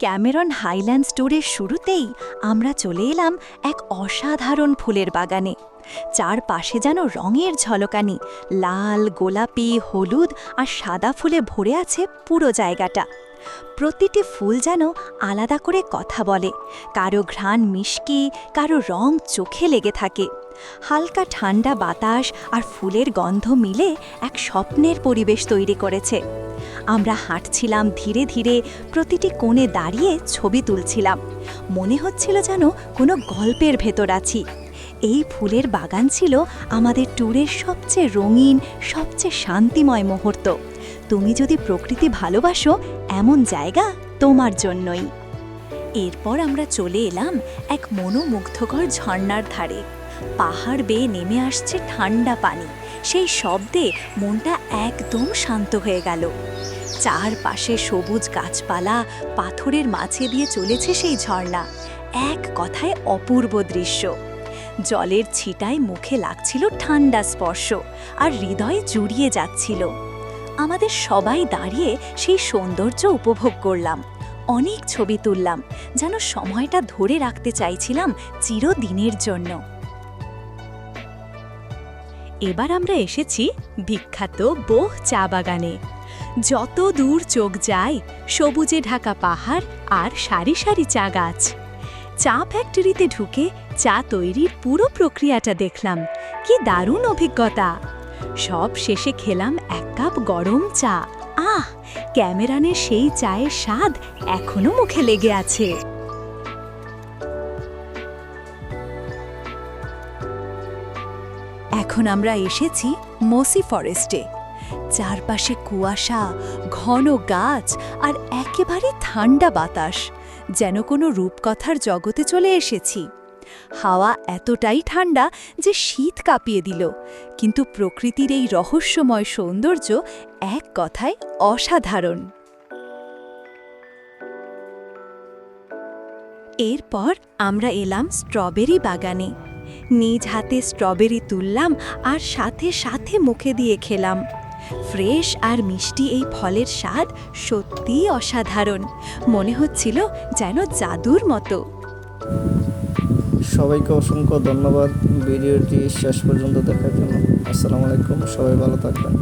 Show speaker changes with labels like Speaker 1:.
Speaker 1: Cameron highland স্টোরের শুরুতেই আমরা চলে এলাম এক অসাধারণ ফুলের বাগানে। চারপাশে যেন রঙের ঝলকানি, লাল, গোলাপি, হলুদ আর সাদা ফুলে ভরে আছে পুরো জায়গাটা। প্রতিটি ফুল যেন আলাদা করে কথা বলে, কারও ঘ্রাণ মিষ্টি, কারও রং চোখে লেগে থাকে। হালকা ঠান্ডা বাতাস আর ফুলের গন্ধ মিলে এক স্বপ্নের পরিবেশ তৈরি করেছে। আমরা হাঁটছিলাম ধীরে ধীরে, প্রতিটি কোণে দাঁড়িয়ে ছবি তুলছিলাম। মনে হচ্ছিল যেন কোনো গল্পের ভেতর আছি। এই ফুলের বাগান ছিল আমাদের ট্যুরের সবচেয়ে রঙিন, সবচেয়ে শান্তিময় মুহূর্ত। তুমি যদি প্রকৃতি ভালোবাসো, এমন জায়গা তোমার জন্যই। এরপর আমরা চলে এলাম এক মনোমুগ্ধকর ঝর্ণার ধারে। পাহাড় বেয়ে নেমে আসছে ঠান্ডা পানি। সেই শব্দে মনটা একদম শান্ত হয়ে গেল। চারপাশে সবুজ গাছপালা পাথরের মাঝে দিয়ে চলেছে সেই ঝর্ণা। এক কথায় অপূর্ব দৃশ্য। জলের ছিটায় মুখে লাগছিল ঠান্ডা স্পর্শ আর হৃদয় জুড়িয়ে যাচ্ছিল। আমাদের সবাই দাঁড়িয়ে সেই সৌন্দর্য উপভোগ করলাম। অনেক ছবি তুললাম, যেন সময়টা ধরে রাখতে চাইছিলাম চিরদিনের জন্য। এবার আমরা এসেছি বিখ্যাত বোহ চা বাগানে। যত দূর চোখ যায়, সবুজে ঢাকা পাহাড় আর সারি সারি চা গাছ। চা ফ্যাক্টরিতে ঢুকে চা তৈরির পুরো প্রক্রিয়াটা দেখলাম। কি দারুণ অভিজ্ঞতা! সব শেষে খেলাম এক কাপ গরম চা। আহ! ক্যামেরানের সেই চায়ের স্বাদ এখনও মুখে লেগে আছে। এখন আমরা এসেছি মসি ফরেস্টে। চারপাশে কুয়াশা, ঘন গাছ আর একেবারে ঠান্ডা বাতাস, যেন কোনো রূপকথার জগতে চলে এসেছি। হাওয়া এতটাই ঠান্ডা যে শীত কাঁপিয়ে দিল, কিন্তু প্রকৃতির এই রহস্যময় সৌন্দর্য এক কথায় অসাধারণ। এরপর আমরা এলাম স্ট্রবেরি বাগানে। নিজ হাতে স্ট্রবেরি তুললাম আর সাথে সাথে মুখে দিয়ে খেলাম। ফ্রেশ আর মিষ্টি এই ফলের স্বাদ সত্যিই অসাধারণ। মনে হচ্ছিল যেন জাদুর মতো।
Speaker 2: সবাইকে অসংখ্য ধন্যবাদ। ভিডিওটি শেষ পর্যন্ত দেখার জন্য। আসসালামু আলাইকুম। সবাই ভালো থাকবেন।